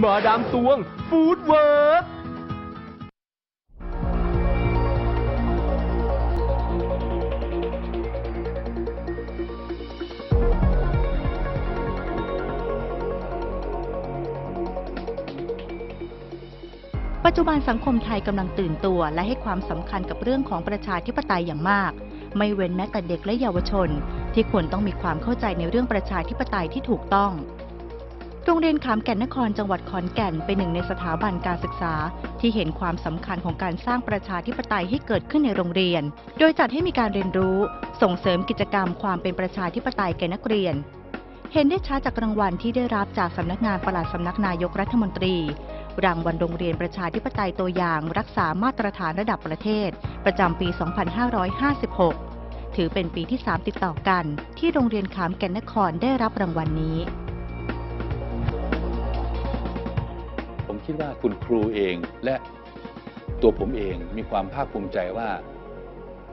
มาดามตวงฟู้ดเวิร์กปัจจุบันสังคมไทยกำลังตื่นตัวและให้ความสำคัญกับเรื่องของประชาธิปไตยอย่างมาก ไม่เว้นแม้แต่เด็กและเยาวชน ที่ควรต้องมีความเข้าใจในเรื่องประชาธิปไตยที่ถูกต้อง โรงเรียนขามแก่นนครจังหวัดขอนแก่นเป็นหนึ่งในสถาบันการศึกษา ที่เห็นความสำคัญของการสร้างประชาธิปไตยให้เกิดขึ้นในโรงเรียน โดยจัดให้มีการเรียนรู้ ส่งเสริมกิจกรรมความเป็นประชาธิปไตยแก่นักเรียน เห็นได้ชัดจากรางวัลที่ได้รับจากสำนักงานปลัดสำนักนายกรัฐมนตรี รางวัลโรงเรียนประชาธิปไตยตัวอย่าง รักษามาตรฐานระดับประเทศ ประจำปี 2556 ถือเป็นปีที่ 3 ติดต่อกัน ที่โรงเรียนขามแก่นนครได้รับรางวัลนี้ คิดว่าคุณครูเองและตัวผมเองมีความภาคภูมิใจว่า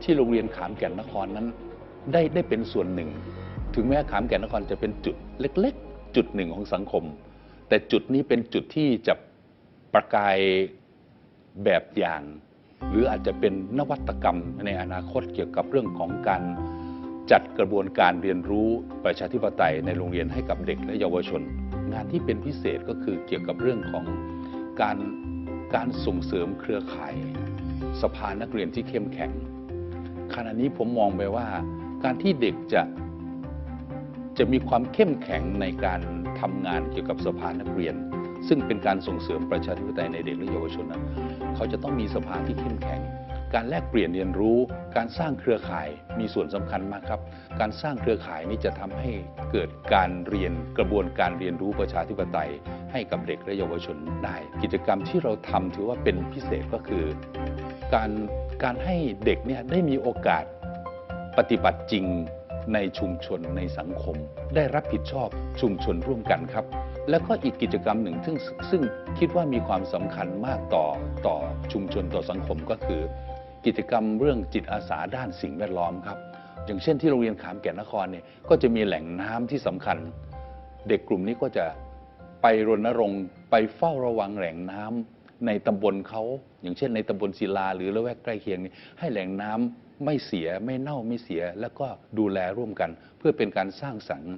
ที่โรงเรียนขามแก่นนครนั้น ได้ได้เป็นส่วนหนึ่ง ถึงแม้ขามแก่นนครจะเป็นจุดเล็ก ๆ จุดหนึ่งของสังคม แต่จุดนี้เป็นจุดที่จะประกายแบบอย่าง หรืออาจจะเป็นนวัตกรรมในอนาคตเกี่ยวกับเรื่องของการจัดกระบวนการเรียนรู้ประชาธิปไตยในโรงเรียนให้กับเด็กและเยาวชน งานที่เป็นพิเศษก็คือเกี่ยวกับเรื่องของ การการส่งเสริมเครือข่าย สภานักเรียนที่เข้มแข็ง ขณะนี้ผมมองไปว่า การที่เด็กจะจะมีความเข้มแข็งในการทำงานเกี่ยวกับสภานักเรียน ซึ่งเป็นการส่งเสริมประชาธิปไตยในเด็กและเยาวชนนั้นเขาจะต้องมีสภาที่เข้มแข็ง การแลกเปลี่ยนเรียนรู้ การสร้างเครือข่ายมีส่วนสำคัญมากครับ การสร้างเครือข่ายนี้จะทำให้เกิดการเรียนกระบวนการเรียนรู้ประชาธิปไตย ให้กับเด็กและเยาวชนได้ กิจกรรมที่เราทำถือว่าเป็นพิเศษก็คือ การการให้เด็กเนี่ยได้มีโอกาสปฏิบัติจริงในชุมชนในสังคม ได้รับผิดชอบชุมชนร่วมกันครับ แล้วก็อีกกิจกรรมหนึ่งซึ่งซึ่งคิดว่ามีความสำคัญมากต่อต่อชุมชนต่อสังคมก็คือ กิจกรรมเรื่องจิตอาสาด้านสิ่งแวดล้อมครับ อย่างเช่นที่โรงเรียนขามแก่นนครเนี่ยก็จะมีแหล่งน้ำที่สำคัญ เด็กกลุ่มนี้ก็จะไปรณรงค์ไปเฝ้าระวังแหล่งน้ำในตำบลเขาอย่างเช่น ในตำบลศิลาหรือละแวกใกล้เคียงนี้ให้แหล่งน้ำไม่เสียไม่เน่าไม่เสีย แล้วก็ดูแลร่วมกัน เพื่อเป็นการสร้างสรรค์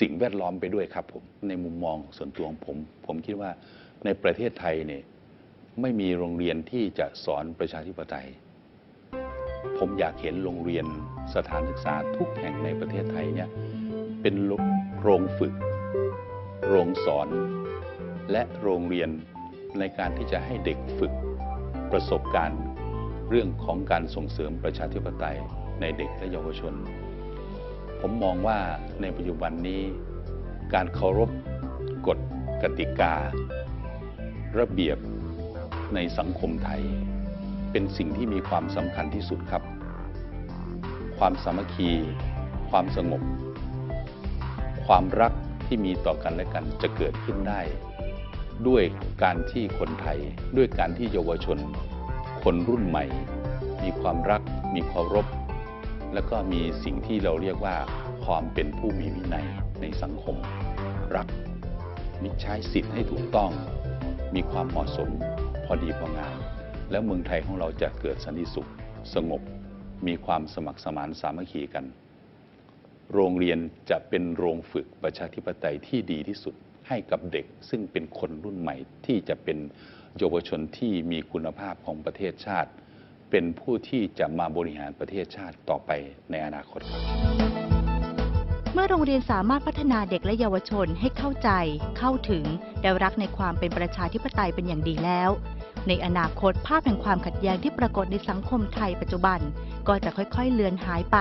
สิ่งแวดล้อมไปด้วยครับผมในมุมมองส่วนตัวของผม ผมคิดว่าในประเทศไทยเนี่ยไม่มีโรงเรียนที่จะสอนประชาธิปไตย ผมอยากเห็นโรงเรียนสถานศึกษาทุกแห่งในประเทศไทยเนี่ยเป็นโรงฝึก โรงสอน และโรงเรียนในการที่จะให้เด็กฝึกประสบการณ์เรื่องของการส่งเสริมประชาธิปไตยในเด็กและเยาวชน ผมมองว่าในปัจจุบันนี้ การเคารพกฎกติกา ระเบียบในสังคมไทย เป็นสิ่งที่มีความสำคัญที่สุดครับ ความสามัคคี ความสงบ ความรักที่มีต่อกันและกันจะเกิดขึ้นได้ ด้วยการที่คนไทย ด้วยการที่เยาวชน คนรุ่นใหม่ มีความรัก มีเคารพ และก็มีสิ่งที่เราเรียกว่าความเป็นผู้มีวินัยในสังคม รักมิใช้สิทธิ์ให้ถูกต้อง มีความเหมาะสมพอดีพองาม แล้วเมืองไทยของเราจะเกิดสันติสุขสงบ มีความสมัครสมานสามัคคีกัน โรงเรียนจะเป็นโรงฝึกประชาธิปไตยที่ดีที่สุดให้กับเด็กซึ่งเป็นคนรุ่นใหม่ที่จะเป็นเยาวชนที่มีคุณภาพของประเทศชาติ เป็นผู้ที่จะมาบริหารประเทศชาติต่อไปในอนาคตครับเมื่อโรงเรียนสามารถพัฒนาเด็กและเยาวชนให้เข้าใจ เข้าถึงและรักในความเป็นประชาธิปไตยเป็นอย่างดีแล้ว ในอนาคตภาพแห่งความขัดแย้งที่ปรากฏในสังคมไทยปัจจุบัน ก็จะค่อยๆเลือนหายไป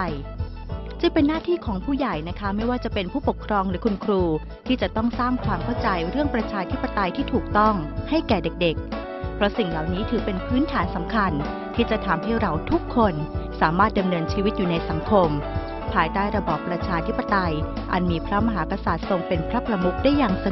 จึงเป็นหน้าที่ของผู้ใหญ่นะคะ ไม่ว่าจะเป็นผู้ปกครองหรือคุณครู ที่จะต้องสร้างความเข้าใจเรื่องประชาธิปไตยที่ถูกต้องให้แก่เด็ก ๆ เพราะสิ่งเหล่านี้ถือเป็นพื้นฐานสำคัญ ที่จะทำให้เราทุกคนสามารถดำเนินชีวิตอยู่ในสังคม ภายใต้ระบอบประชาธิปไตย อันมีพระมหากษัตริย์ทรงเป็นพระประมุขได้อย่างสงบ